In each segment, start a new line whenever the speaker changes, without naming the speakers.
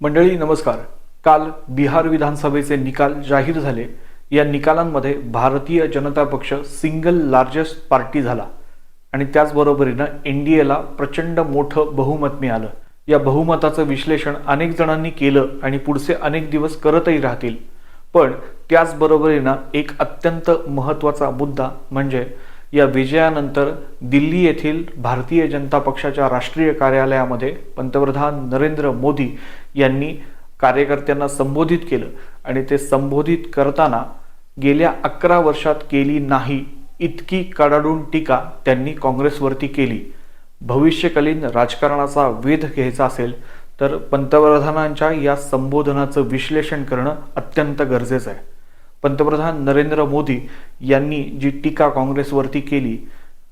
मंडळी नमस्कार. काल बिहार विधानसभेचे निकाल जाहीर झाले. या निकालांमध्ये भारतीय जनता पक्ष सिंगल लार्जेस्ट पार्टी झाला आणि त्याचबरोबरीनं एन डी एला प्रचंड मोठं बहुमत मिळालं. या बहुमताचं विश्लेषण अनेक जणांनी केलं आणि पुढचे अनेक दिवस करतही राहतील. पण त्याचबरोबरीनं एक अत्यंत महत्त्वाचा मुद्दा म्हणजे या विजयानंतर दिल्ली येथील भारतीय जनता पक्षाच्या राष्ट्रीय कार्यालयामध्ये पंतप्रधान नरेंद्र मोदी यांनी कार्यकर्त्यांना संबोधित केलं. आणि ते संबोधित करताना गेल्या अकरा वर्षात केली नाही इतकी कडाडून टीका त्यांनी काँग्रेसवरती केली. भविष्यकालीन राजकारणाचा वेध घ्यायचा असेल तर पंतप्रधानांच्या या संबोधनाचं विश्लेषण करणं अत्यंत गरजेचं आहे. पंतप्रधान नरेंद्र मोदी यांनी जी टीका काँग्रेसवरती केली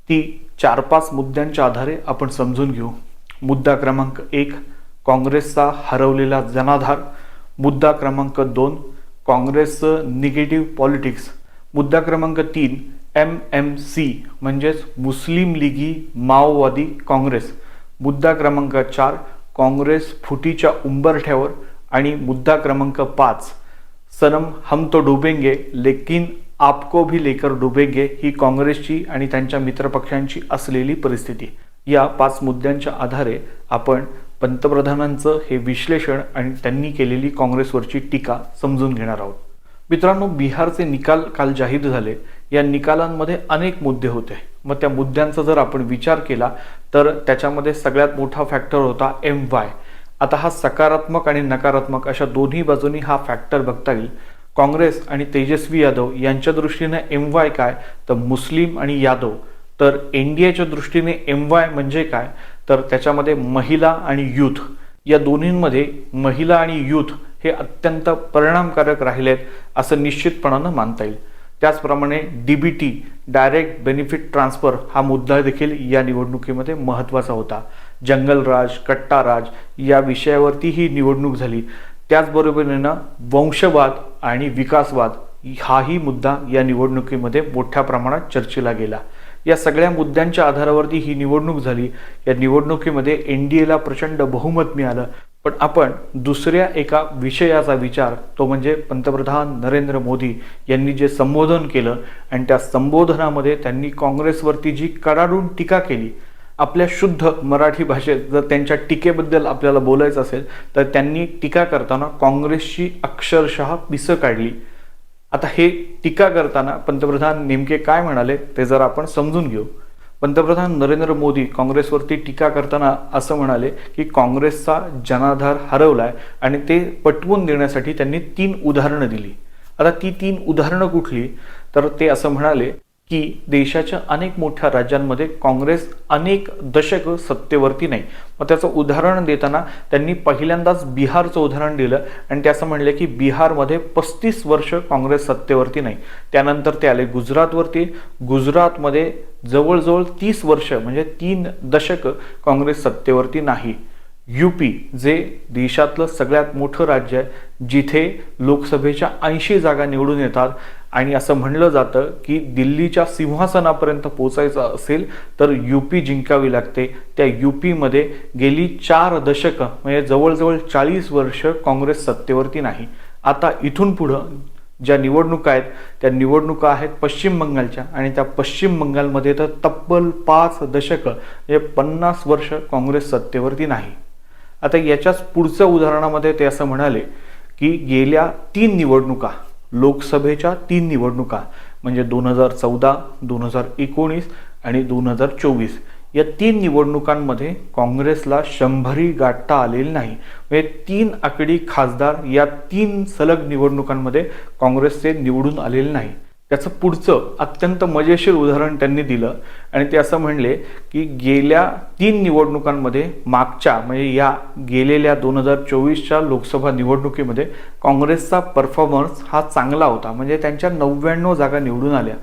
ती चार पाच मुद्द्यांच्या आधारे आपण समजून घेऊ. मुद्दा क्रमांक एक काँग्रेसचा हरवलेला जनाधार. मुद्दा क्रमांक दोन काँग्रेसचं निगेटिव्ह पॉलिटिक्स. मुद्दा क्रमांक तीन एम एम सी म्हणजेच मुस्लिम लीगी माओवादी काँग्रेस. मुद्दा क्रमांक चार काँग्रेस फुटीच्या उंबरठ्यावर. आणि मुद्दा क्रमांक पाच सनम हम तो डुबेंगे लेकिन आपको भी लेकर डुबेंगे ही काँग्रेसची आणि त्यांच्या मित्रपक्षांची असलेली परिस्थिती. या पाच मुद्द्यांच्या आधारे आपण पंतप्रधानांचं हे विश्लेषण आणि त्यांनी केलेली काँग्रेसवरची टीका समजून घेणार आहोत. मित्रांनो बिहारचे निकाल काल जाहीर झाले. या निकालांमध्ये अनेक मुद्दे होते. मग त्या मुद्द्यांचा जर आपण विचार केला तर त्याच्यामध्ये सगळ्यात मोठा फॅक्टर होता एम वाय आता हा सकारात्मक आणि नकारात्मक अशा दोन्ही बाजूनी हा फॅक्टर बघता येईल. काँग्रेस आणि तेजस्वी यादव यांच्या दृष्टीने एम वाय काय? तर मुस्लिम आणि यादव. तर एन डी एच्या दृष्टीने एम वाय म्हणजे काय? तर त्याच्यामध्ये महिला आणि यूथ. या दोन्हींमध्ये महिला आणि यूथ हे अत्यंत परिणामकारक राहिलेत असं निश्चितपणानं मानता येईल. त्याचप्रमाणे D B T direct benefit transfer हा मुद्दा देखील या निवडणुकीमध्ये महत्त्वाचा होता. जंगलराज कट्टाराज या विषयावरती ही निवडणूक झाली. त्याचबरोबरीनं वंशवाद आणि विकासवाद हाही मुद्दा या निवडणुकीमध्ये मोठ्या प्रमाणात चर्चेला गेला. या सगळ्या मुद्द्यांच्या आधारावरती ही निवडणूक झाली. या निवडणुकीमध्ये एन डी एला प्रचंड बहुमत मिळालं. पण आपण दुसऱ्या एका विषयाचा विचार तो म्हणजे पंतप्रधान नरेंद्र मोदी यांनी जे संबोधन केलं आणि त्या संबोधनामध्ये त्यांनी काँग्रेसवरती जी कडाडून टीका केली आपल्या शुद्ध मराठी भाषेत जर त्यांच्या टीकेबद्दल आपल्याला बोलायचं असेल तर त्यांनी टीका करताना काँग्रेसची अक्षरशः पिसं काढली. आता हे टीका करताना पंतप्रधान नेमके काय म्हणाले ते जर आपण समजून घेऊ. पंतप्रधान नरेंद्र मोदी काँग्रेसवरती टीका करताना असं म्हणाले की काँग्रेसचा जनाधार हरवलाय आणि ते पटवून देण्यासाठी त्यांनी तीन उदाहरणं दिली. आता ती तीन उदाहरणं कुठली? तर ते असं म्हणाले की देशाच्या अनेक मोठ्या राज्यांमध्ये काँग्रेस अनेक दशक सत्तेवरती नाही. मग त्याचं उदाहरण देताना त्यांनी पहिल्यांदाच बिहारचं उदाहरण दिलं आणि ते असं म्हणलं की बिहारमध्ये पस्तीस वर्ष काँग्रेस सत्तेवरती नाही. त्यानंतर ते आले गुजरातवरती. गुजरातमध्ये जवळजवळ तीस वर्ष म्हणजे तीन दशक काँग्रेस सत्तेवरती नाही. यूपी जे देशातलं सगळ्यात मोठं राज्य आहे जिथे लोकसभेच्या ऐंशी जागा निवडून येतात आणि असं म्हणलं जातं की दिल्लीच्या सिंहासनापर्यंत पोचायचं असेल तर यूपी जिंकावी लागते. त्या यूपीमध्ये गेली चार दशकं म्हणजे जवळजवळ चाळीस वर्ष काँग्रेस सत्तेवरती नाही. आता इथून पुढं ज्या निवडणुका आहेत त्या निवडणुका आहेत पश्चिम बंगालच्या आणि त्या पश्चिम बंगालमध्ये तर तब्बल पाच दशकं म्हणजे पन्नास वर्ष काँग्रेस सत्तेवरती नाही. आता याच्याच पुढच्या उदाहरणामध्ये ते असं म्हणाले की गेल्या तीन निवडणुका लोकसभेच्या तीन निवडणुका म्हणजे दोन हजार चौदा दोन हजार एकोणीस आणि दोन हजार चोवीस. या तीन निवडणुकांमध्ये काँग्रेसला शंभरी गाठता आलेली नाही. म्हणजे तीन आकडी खासदार या तीन सलग निवडणुकांमध्ये काँग्रेसचे निवडून आलेले नाही. त्याचं पुढचं अत्यंत मजेशीर उदाहरण त्यांनी दिलं. आणि ते असं म्हणले की गेल्या तीन निवडणुकांमध्ये मागच्या म्हणजे या गेलेल्या दोन हजार चोवीसच्या लोकसभा निवडणुकीमध्ये काँग्रेसचा परफॉर्मन्स हा चांगला होता. म्हणजे त्यांच्या नव्याण्णव जागा निवडून आल्या.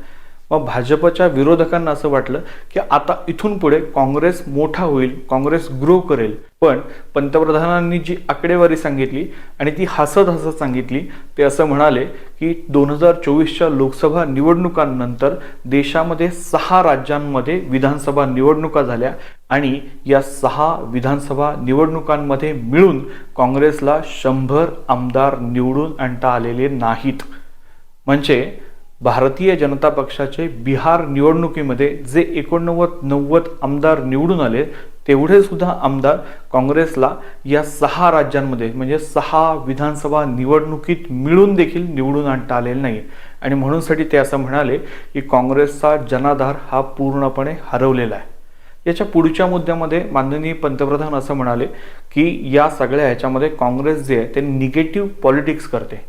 मग भाजपच्या विरोधकांना असं वाटलं की आता इथून पुढे काँग्रेस मोठा होईल काँग्रेस ग्रो करेल. पण पंतप्रधानांनी जी आकडेवारी सांगितली आणि ती हसत हसत सांगितली ते असं म्हणाले की दोन हजार चोवीसच्या लोकसभा निवडणुकांनंतर देशामध्ये सहा राज्यांमध्ये विधानसभा निवडणुका झाल्या आणि या सहा विधानसभा निवडणुकांमध्ये मिळून काँग्रेसला शंभर आमदार निवडून आणता आलेले नाहीत. म्हणजे भारतीय जनता पक्षाचे बिहार निवडणुकीमध्ये जे एकोणनव्वद नव्वद आमदार निवडून आले तेवढे सुद्धा आमदार काँग्रेसला या सहा राज्यांमध्ये म्हणजे सहा विधानसभा निवडणुकीत मिळून देखील निवडून आणता आलेले नाही आणि म्हणूनसाठी ते असं म्हणाले की काँग्रेसचा जनाधार हा पूर्णपणे हरवलेला आहे. याच्या पुढच्या मुद्द्यामध्ये माननीय पंतप्रधान असं म्हणाले की या सगळ्या ह्याच्यामध्ये काँग्रेस जे आहे ते निगेटिव्ह पॉलिटिक्स करते.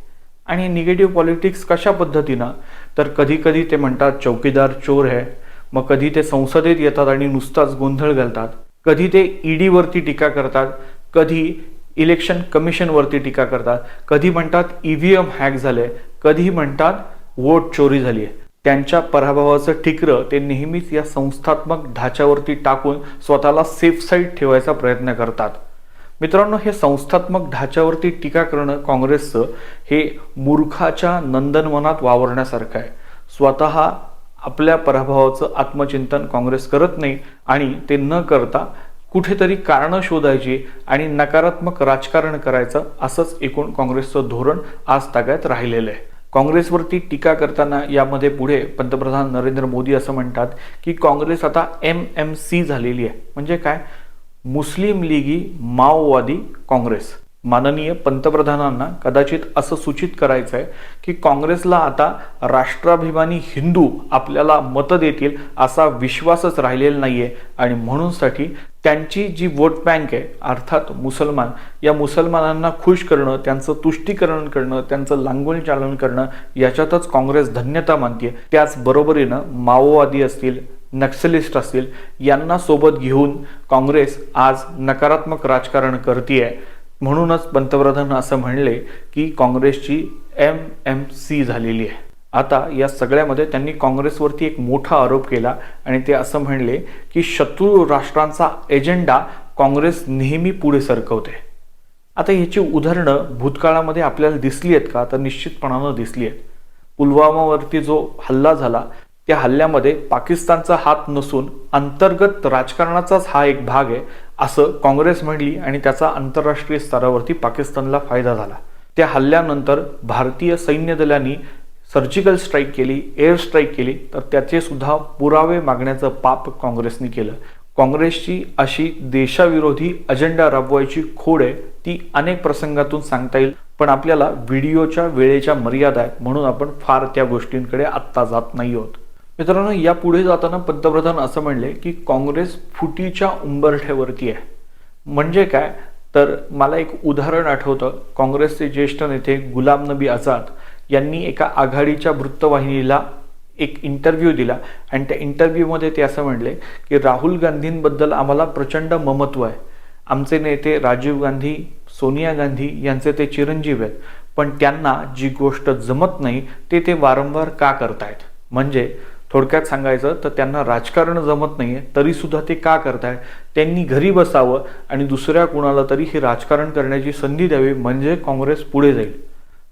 आणि निगेटिव्ह पॉलिटिक्स कशा पद्धतीनं? तर कधी कधी ते म्हणतात चौकीदार चोर आहे मग कधी ते संसदेत येतात आणि नुसताच गोंधळ घालतात. कधी ते ईडीवरती टीका करतात. कधी इलेक्शन कमिशनवरती टीका करतात. कधी म्हणतात ईव्हीएम हॅक झाले कधी म्हणतात वोट चोरी झाली आहे त्यांच्या पराभवाचं ठिकरं ते नेहमीच या संस्थात्मक ढाच्यावरती टाकून स्वतःला सेफ साईड ठेवायचा प्रयत्न करतात. मित्रांनो हे संस्थात्मक ढाच्यावरती टीका करणं काँग्रेसचं हे मूर्खाच्या नंदनवनात वावरण्यासारखं आहे. स्वतः आपल्या पराभवाचं आत्मचिंतन काँग्रेस करत नाही आणि ते न करता कुठेतरी कारणं शोधायची आणि नकारात्मक राजकारण करायचं असंच एकूण काँग्रेसचं धोरण आज ताग्यात राहिलेलं आहे. काँग्रेसवरती टीका करताना यामध्ये पुढे पंतप्रधान नरेंद्र मोदी असं म्हणतात की काँग्रेस आता एम एम सी झालेली आहे. म्हणजे काय? मुस्लिम लीगी माओवादी काँग्रेस. माननीय पंतप्रधानांना कदाचित असं सूचित करायचं आहे की काँग्रेसला आता राष्ट्राभिमानी हिंदू आपल्याला मतं देतील असा विश्वासच राहिलेला नाही आहे आणि म्हणूनसाठी त्यांची जी वोट बँक आहे अर्थात मुसलमान या मुसलमानांना खुश करणं त्यांचं तुष्टीकरण करणं त्यांचं लांगोल चालन करणं याच्यातच काँग्रेस धन्यता मानते त्याचबरोबरीनं माओवादी असतील नक्सलिस्ट असतील यांना सोबत घेऊन काँग्रेस आज नकारात्मक राजकारण करते म्हणूनच पंतप्रधान असं म्हणले की काँग्रेसची एम एम सी झालेली आहे. आता या सगळ्यामध्ये त्यांनी काँग्रेसवरती एक मोठा आरोप केला आणि ते असं म्हणले की शत्रू राष्ट्रांचा एजेंडा काँग्रेस नेहमी पुढे सरकवते. आता ह्याची उदाहरणं भूतकाळामध्ये आपल्याला दिसली आहेत का? तर निश्चितपणानं दिसली आहेत. पुलवामावरती जो हल्ला झाला त्या हल्ल्यामध्ये पाकिस्तानचा हात नसून अंतर्गत राजकारणाचाच हा एक भाग आहे असं काँग्रेस म्हणली आणि त्याचा आंतरराष्ट्रीय स्तरावरती पाकिस्तानला फायदा झाला. त्या हल्ल्यानंतर भारतीय सैन्य दलांनी सर्जिकल स्ट्राईक केली एअर स्ट्राईक केली तर त्याचे सुद्धा पुरावे मागण्याचं पाप काँग्रेसने केलं. काँग्रेसची अशी देशाविरोधी अजेंडा राबवायची खोड आहे ती अनेक प्रसंगातून सांगता येईल पण आपल्याला व्हिडिओच्या वेळेच्या मर्यादा आहेत म्हणून आपण फार त्या गोष्टींकडे आत्ता जात नाही आहोत. मित्रांनो या पुढे जाताना पंतप्रधान असं म्हणले की काँग्रेस फुटीच्या उंबरठ्यावरती आहे. म्हणजे काय? तर मला एक उदाहरण आठवतं. काँग्रेसचे ज्येष्ठ नेते गुलाम नबी आझाद यांनी एका आघाडीच्या वृत्तवाहिनीला एक इंटरव्ह्यू दिला. आणि त्या इंटरव्ह्यूमध्ये ते असं म्हणले की राहुल गांधींबद्दल आम्हाला प्रचंड ममत्व आहे. आमचे नेते राजीव गांधी सोनिया गांधी यांचे ते चिरंजीव आहेत. पण त्यांना जी गोष्ट जमत नाही ते ते वारंवार का करतायत? म्हणजे थोडक्यात सांगायचं तर त्यांना राजकारण जमत नाही आहे तरीसुद्धा ते का करताय? त्यांनी घरी बसावं आणि दुसऱ्या कुणाला तरी हे राजकारण करण्याची संधी द्यावी म्हणजे काँग्रेस पुढे जाईल.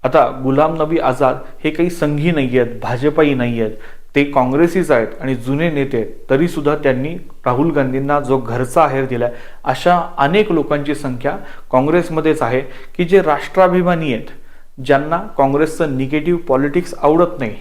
आता गुलाम नबी आझाद हे काही संघी नाही आहेत भाजपाई नाही आहेत ते काँग्रेसीच आहेत आणि जुने नेते आहेत. त्यांनी राहुल गांधींना जो घरचा आहेर दिलाय अशा अनेक लोकांची संख्या काँग्रेसमध्येच आहे की जे राष्ट्राभिमानी आहेत ज्यांना काँग्रेसचं निगेटिव्ह पॉलिटिक्स आवडत नाही.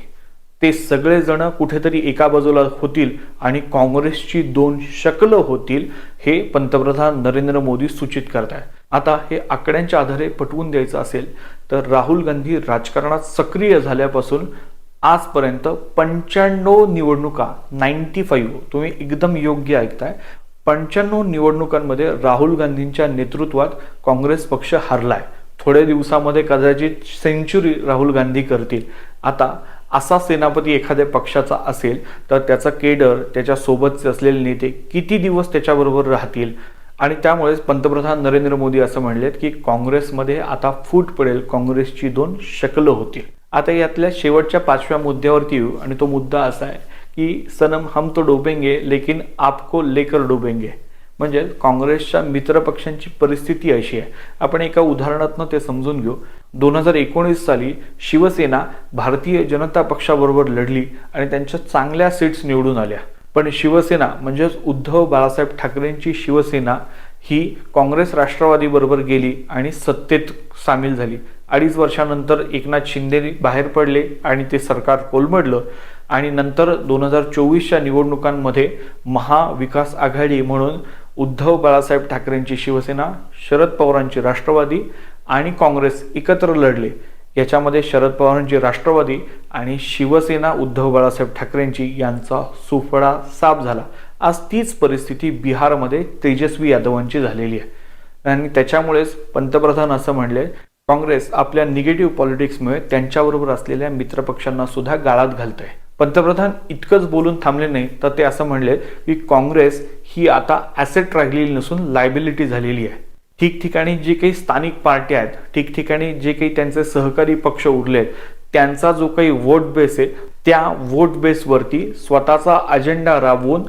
ते सगळेजण कुठेतरी एका बाजूला होतील आणि काँग्रेसची दोन शकलं होतील हे पंतप्रधान नरेंद्र मोदी सूचित करत आहेत आता हे आकड्यांच्या आधारे पटवून द्यायचं असेल तर राहुल गांधी राजकारणात सक्रिय झाल्यापासून आजपर्यंत पंच्याण्णव निवडणुका नाईन्टी फाईव्ह तुम्ही एकदम योग्य ऐकताय पंच्याण्णव निवडणुकांमध्ये राहुल गांधींच्या नेतृत्वात काँग्रेस पक्ष हरलाय. थोड्या दिवसामध्ये कदाचित सेंचुरी राहुल गांधी करतील. आता असा सेनापती एखाद्या पक्षाचा असेल तर त्याचा केडर त्याच्यासोबतचे असलेले नेते किती दिवस त्याच्याबरोबर राहतील? आणि त्यामुळेच पंतप्रधान नरेंद्र मोदी असं म्हणलेत की काँग्रेसमध्ये आता फूट पडेल काँग्रेसची दोन शकलं होतील. आता यातल्या शेवटच्या पाचव्या मुद्द्यावरती येऊ आणि तो मुद्दा असा आहे की सनम हम तो डोबेंगे लेकिन आपको लेकर डोबेंगे. म्हणजे काँग्रेसच्या मित्रपक्षांची परिस्थिती अशी आहे. आपण एका उदाहरणातनं ते समजून घेऊ. दोन हजार एकोणीस साली शिवसेना भारतीय जनता पक्षाबरोबर लढली आणि त्यांच्या चांगल्या सीट्स निवडून आल्या. पण शिवसेना म्हणजेच उद्धव बाळासाहेब ठाकरेंची शिवसेना ही काँग्रेस राष्ट्रवादीबरोबर गेली आणि सत्तेत सामील झाली. अडीच वर्षानंतर एकनाथ शिंदे बाहेर पडले आणि ते सरकार कोलमडलं आणि नंतर दोन हजार चोवीसच्या निवडणुकांमध्ये महाविकास आघाडी म्हणून उद्धव बाळासाहेब ठाकरेंची शिवसेना शरद पवारांची राष्ट्रवादी आणि काँग्रेस एकत्र लढले. याच्यामध्ये शरद पवारांची राष्ट्रवादी आणि शिवसेना उद्धव बाळासाहेब ठाकरेंची यांचा सुफळा साफ झाला. आज तीच परिस्थिती बिहारमध्ये तेजस्वी यादवांची झालेली आहे. आणि त्याच्यामुळेच पंतप्रधान असं म्हणले काँग्रेस आपल्या निगेटिव्ह पॉलिटिक्समुळे त्यांच्याबरोबर असलेल्या मित्रपक्षांना सुद्धा गाळात घालत आहे पंतप्रधान इतकंच बोलून थांबले नाही तर ते असं म्हणले की काँग्रेस ही आता ॲसेट राहिलेली नसून लायबिलिटी झालेली आहे. ठिकठिकाणी जे काही स्थानिक पार्ट्या आहेत ठिकठिकाणी जे काही त्यांचे सहकारी पक्ष उरले आहेत त्यांचा जो काही वोट बेस आहे त्या वोट बेसवरती स्वतःचा अजेंडा राबवून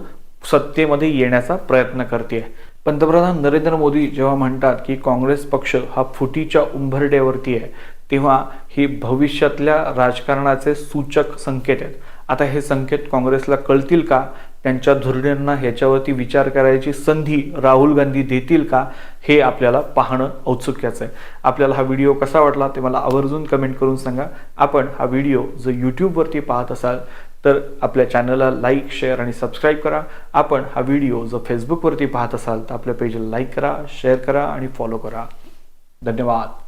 सत्तेमध्ये येण्याचा प्रयत्न करते. पंतप्रधान नरेंद्र मोदी जेव्हा म्हणतात की काँग्रेस पक्ष हा फुटीच्या उंबरड्यावरती आहे तेव्हा हे भविष्यातल्या राजकारणाचे सूचक संकेत आहेत. आता हे संकेत काँग्रेसला कळतील का? त्यांच्या धुरणींना ह्याच्यावरती विचार करायची संधी राहुल गांधी देतील का? हे आपल्याला पाहणं औत्सुक्याचं आहे. आपल्याला हा व्हिडिओ कसा वाटला ते मला आवर्जून कमेंट करून सांगा. आपण हा व्हिडिओ जर यूट्यूबवरती पाहत असाल तर आपल्या चॅनलला लाईक शेअर आणि सबस्क्राईब करा. आपण हा व्हिडिओ जर फेसबुकवरती पाहत असाल तर आपल्या पेजला लाईक करा शेअर करा आणि फॉलो करा. धन्यवाद.